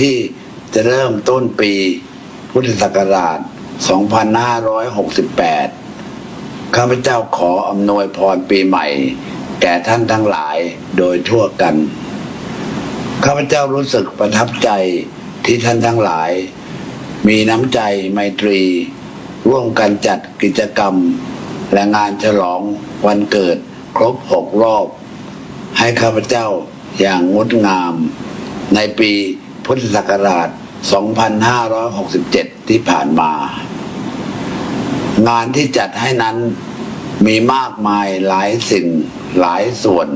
ที่จะเริ่มต้นปีพุทธศักราช 2568 ข้าพเจ้าขออำนวยพรปีใหม่ แก่ท่านทั้งหลายโดยทั่วกัน ข้าพเจ้ารู้สึกประทับใจที่ท่านทั้งหลาย มีน้ำใจไมตรี ร่วมกันจัดกิจกรรม และงานฉลองวันเกิดครบหกรอบ ให้ข้าพเจ้าอย่างงดงามในปี พุทธศักราช 2567 ที่ผ่านมา งานที่จัดให้นั้นมีมากมายหลายสิ่งหลายส่วน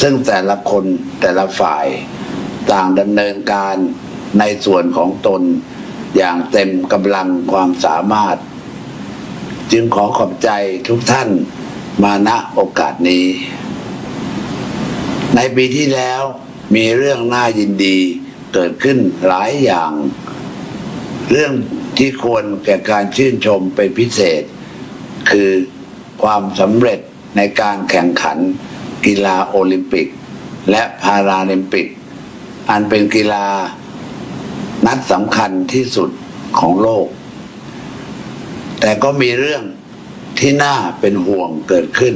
ซึ่งแต่ละคนแต่ละฝ่ายต่างดำเนินการในส่วนของตนอย่างเต็มกำลังความสามารถ จึงขอขอบใจทุกท่านมาณโอกาสนี้ ในปีที่แล้วมีเรื่องน่ายินดี เกิดขึ้นหลายอย่าง เรื่องที่ควรแก่การชื่นชมเป็นพิเศษ คือความสำเร็จในการแข่งขันกีฬาโอลิมปิก และพาราลิมปิก อันเป็นกีฬานัดสำคัญที่สุดของโลก แต่ก็มีเรื่องที่น่าเป็นห่วงเกิดขึ้น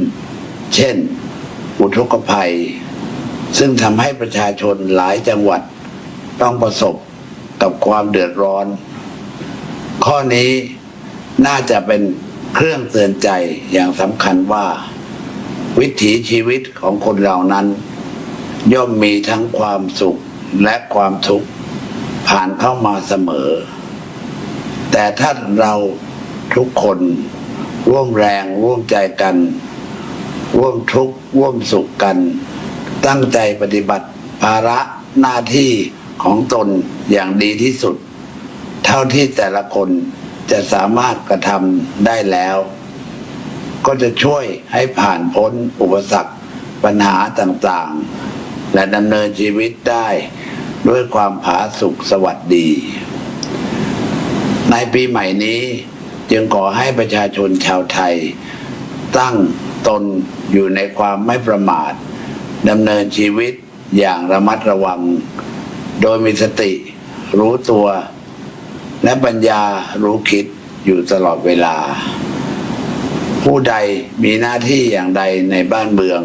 เช่น อุทกภัย ซึ่งทำให้ประชาชนหลายจังหวัด ต้องประสบกับความเดือดร้อน ข้อนี้น่าจะเป็นเครื่องเตือนใจอย่างสำคัญว่า วิถีชีวิตของคนเหล่านั้น ย่อมมีทั้งความสุขและความทุกข์ผ่านเข้ามาเสมอ แต่ถ้าเราทุกคนร่วมแรงร่วมใจกัน ร่วมทุกข์ร่วมสุขกัน ตั้งใจปฏิบัติภาระหน้าที่ ของตนอย่างดีที่สุด เท่าที่แต่ละคนจะสามารถกระทำได้แล้ว ก็จะช่วยให้ผ่านพ้นอุปสรรคปัญหาต่างๆ และดำเนินชีวิตได้ด้วยความผาสุกสวัสดี ในปีใหม่นี้จึงขอให้ประชาชนชาวไทย ตั้งตนอยู่ในความไม่ประมาทดำเนินชีวิตอย่างระมัดระวัง โดยมีสติรู้ตัว และปัญญารู้คิดอยู่ตลอดเวลา ผู้ใดมีหน้าที่อย่างใดในบ้านเมือง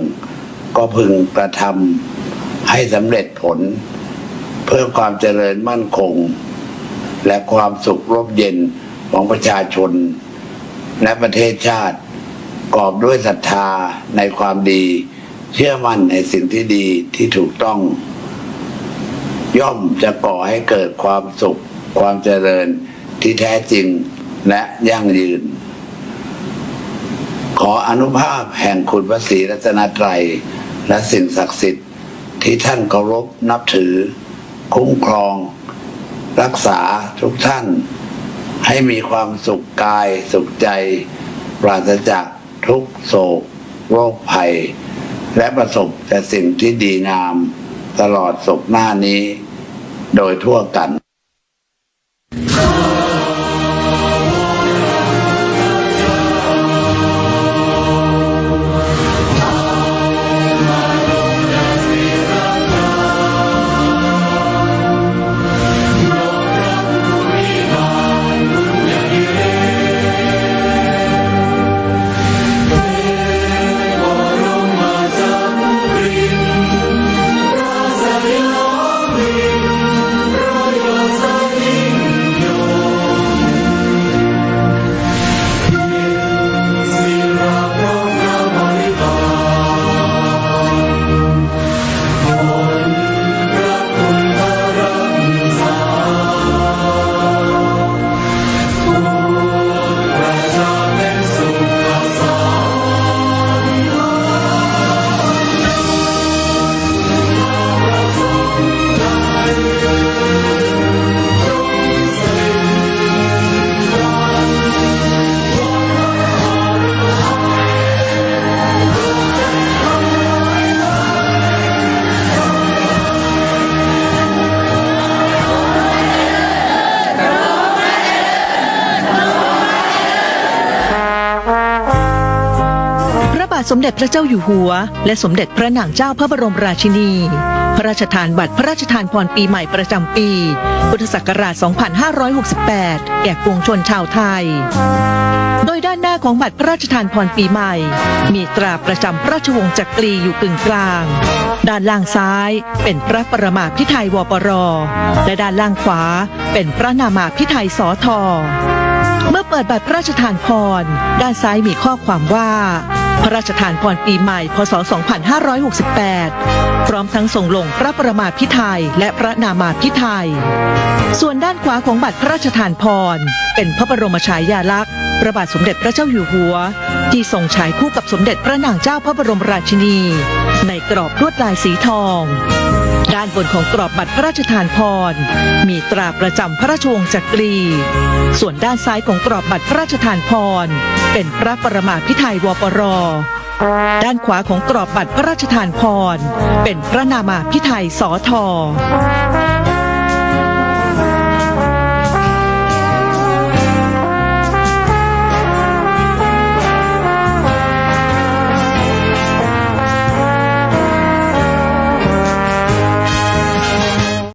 ก็พึงกระทำให้สำเร็จผล เพื่อความเจริญมั่นคง และความสุขร่มเย็นของประชาชน และประเทศชาติกอบด้วยศรัทธาในความดี เชื่อมั่นในสิ่งที่ดีที่ถูกต้อง ย่อมจะก่อให้เกิดความสุข ความเจริญที่แท้จริงและยั่งยืน ขออนุภาพแห่งคุณพระศรีรัตนตรัย และสิ่งศักดิ์สิทธิ์ที่ท่านเคารพนับถือ คุ้มครอง รักษาทุกท่าน ให้มีความสุขกายสุขใจ ปราศจากทุกโศก โรคภัย และประสบแต่สิ่งที่ดีงาม ตลอดศกหน้านี้ โดยทั่วกันาทสมเด็จพระเจ้าอยู่หัว และสมเด็จพระนางเจ้าพระบรมราชินี พระราชทานบัตรพระราชทานพรปีใหม่ประจำปี พุทธศักราช 2568 แก่ปวงชนชาวไทย โดยด้านหน้าของบัตรพระราชทานพรปีใหม่ มีตราประจำพระราชวงศ์จักรีอยู่กึ่งกลาง ด้านล่างซ้ายเป็นพระประมาพิไทยวปร และด้านล่างขวาเป็นพระนามาพิไทยสอทอ เมื่อเปิดบัตรพระราชทานพร ด้านซ้ายมีข้อความว่า พระราชทานพรปีใหม่ พศ 2568 พร้อมทั้งส่งลงพระประมาพิไทยและพระนามาพิไทย ส่วนด้านขวาของบัตรพระราชทานพร เป็นพระบรมฉายาลักษณ์พระบาทสมเด็จพระเจ้าอยู่หัว ที่ทรงฉายคู่กับสมเด็จพระนางเจ้าพระบรมราชินี ในกรอบลวดลายสีทอง ด้านบนของกรอบบัตรพระราชทานพร มีตราประจำพระราชวงศ์จักรี ส่วนด้านซ้ายของกรอบบัตรพระราชทานพร เป็นพระประมาพิไทยวปรด้านขวาของกรอบบัตรพระราชทานพร เป็นพระนามาพิไทยสอทอ